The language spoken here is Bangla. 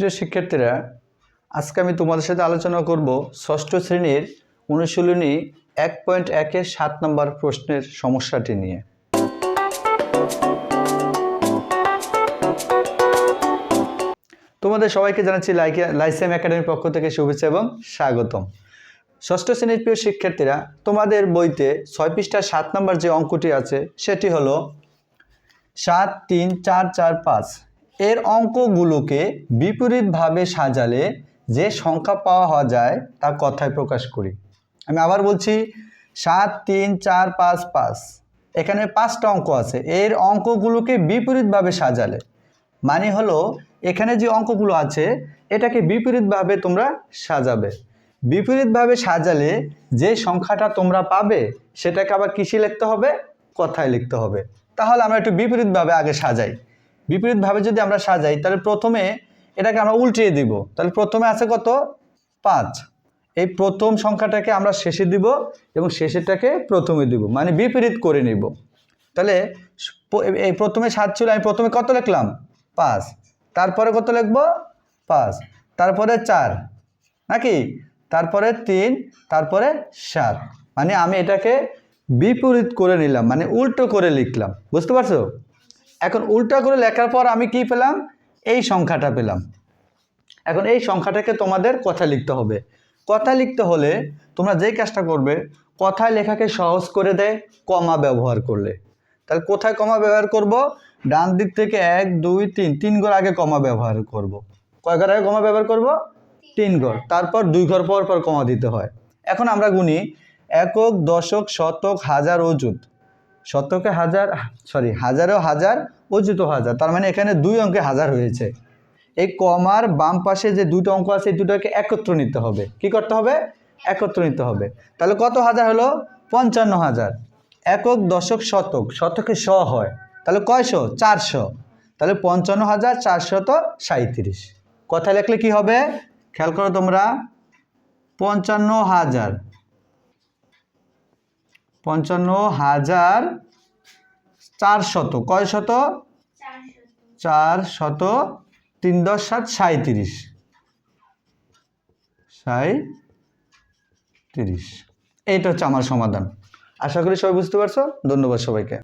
প্রিয় শিক্ষার্থীরা, আজকে আমি তোমাদের সাথে আলোচনা করব ষষ্ঠ শ্রেণির অনুশীলনী এক পয়েন্ট একের সাত নম্বর প্রশ্নের সমস্যাটি নিয়ে। তোমাদের সবাইকে জানাচ্ছি লাইকে, লাইসেম একাডেমির পক্ষ থেকে শুভেচ্ছা এবং স্বাগতম। ষষ্ঠ শ্রেণির প্রিয় শিক্ষার্থীরা, তোমাদের বইতে ছয় পৃষ্ঠা সাত নম্বর যে অঙ্কটি আছে, সেটি হলো সাত, তিন, চার চার, পাঁচ। এর অঙ্কগুলোকে বিপরীতভাবে সাজালে যে সংখ্যা পাওয়া যায় তা কথায় প্রকাশ করি। আমি আবার বলছি, সাত, তিন, চার, পাঁচ পাঁচ। এখানে পাঁচটা অঙ্ক আছে। এর অঙ্কগুলোকে বিপরীতভাবে সাজালে। মানে হলো, এখানে যে অঙ্কগুলো আছে, এটাকে বিপরীতভাবে তোমরা সাজাবে। বিপরীতভাবে সাজালে যে সংখ্যাটা তোমরা পাবে, সেটাকে আবার কিসে লিখতে হবে? কথায় লিখতে হবে। তাহলে আমরা একটু বিপরীতভাবে আগে সাজাই। বিপরীতভাবে যদি আমরা সাজাই, তাহলে প্রথমে এটাকে আমরা উল্টিয়ে দিব। তাহলে প্রথমে আছে কত? পাঁচ। এই প্রথম সংখ্যাটাকে আমরা শেষে দিব এবং শেষেরটাকে প্রথমে দিব মানে বিপরীত করে নিব। তাহলে এই প্রথমে সাত ছিল, আমি প্রথমে কত লিখলাম? পাঁচ। তারপরে কত লিখব? পাঁচ। তারপরে চার। নাকি? তারপরে তিন, তারপরে সাত। মানে আমি এটাকে বিপরীত করে নিলাম মানে উল্টো করে লিখলাম। বুঝতে পারছ? এখন উল্টা করে লেখার পর আমি কি পেলাম? এই সংখ্যাটা পেলাম। এখন এই সংখ্যাটাকে তোমাদের কথা লিখতে হবে। কথা লিখতে হলে তোমরা যেই কাজটা করবে, কথায় লেখাকে সহজ করে দেয়, কমা ব্যবহার করলে। তাহলে কোথায় কমা ব্যবহার করব? ডান দিক থেকে এক, দুই, তিন তিন ঘর আগে কমা ব্যবহার করব। কয় ঘর আগে কমা ব্যবহার করব? তিন ঘর। তারপর দুই ঘর পর পর কমা দিতে হয়। এখন আমরা গুনি একক, দশক, শতক, হাজার অযুত শতকে হাজার সরি হাজারও হাজার, অযুত হাজার। তার মানে এখানে দুই অঙ্কে হাজার হয়েছে। এই কমার বাম পাশে যে দুটো অঙ্ক আছে, এই দুটোকে একত্র নিতে হবে। কি করতে হবে? একত্র নিতে হবে। তাহলে কত হাজার হলো? পঞ্চান্ন হাজার। একক, দশক, শতক। শতকে শ হয়। তাহলে কয়শো? চারশো। তাহলে পঞ্চান্ন হাজার চারশত সাঁত্রিশ কথা লিখলে কি হবে? খেয়াল করো তোমরা। পঞ্চান্ন হাজার। পঞ্চান্ন হাজার চার শত কয় শত? চার শত তিন দশ সাত সাঁত্রিশ সাঁত্রিশ এইটা হচ্ছে আমার সমাধান। আশা করি সবাই বুঝতে পারছ। ধন্যবাদ সবাইকে।